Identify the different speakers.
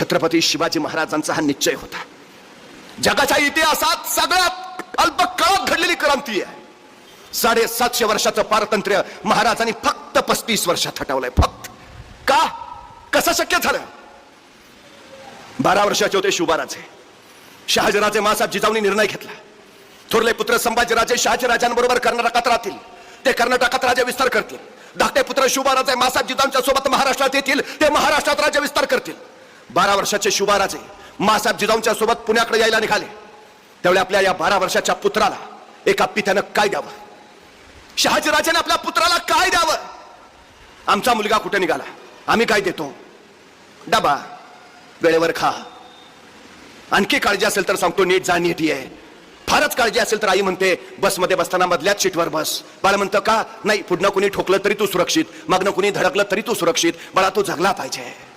Speaker 1: छत्रपती शिवाजी महाराजांचा हा निश्चय होता. जगाच्या इतिहासात सगळ्यात अल्प काळात घडलेली क्रांती आहे. साडेसातशे वर्षाचं पारतंत्र्य महाराजांनी फक्त पस्तीस वर्षात हटवलंय. फक्त. का? कसं शक्य झालं? बारा वर्षाचे होते शिवबाराजे शहाजीराजे मासाहेब जिजाऊनी निर्णय घेतला. थोरले पुत्र संभाजीराजे शहाजीराजांबरोबर कर्नाटकात राहतील. ते कर्नाटकात राज्य विस्तार करतील. धाकटे पुत्र शिवबाराजे मासाहेब जिजाऊंच्या सोबत महाराष्ट्रात येतील. ते महाराष्ट्रात राज्य विस्तार करतील. बारा वर्षाचे शुभाराजे मासाहेब जिजाऊंच्या सोबत पुण्याकडे यायला निघाले. त्यावेळी आपल्या या बारा वर्षाच्या पुत्राला एका पित्यानं काय द्यावं? शहाजीराजाने आपल्या पुत्राला काय द्यावं? आमचा मुलगा कुठे निघाला? आम्ही काय देतो? डबा वेळेवर खा. आणखी काळजी असेल तर सांगतो नीट जा नीट ये. फारच काळजी असेल तर आई म्हणते बसमध्ये बसताना मधल्याच सीटवर बस. बाळा म्हणतं का? नाही पुढनं कुणी ठोकलं तरी तू सुरक्षित. मागणं कुणी धडकलं तरी तू सुरक्षित. बाळा तू जगला पाहिजे.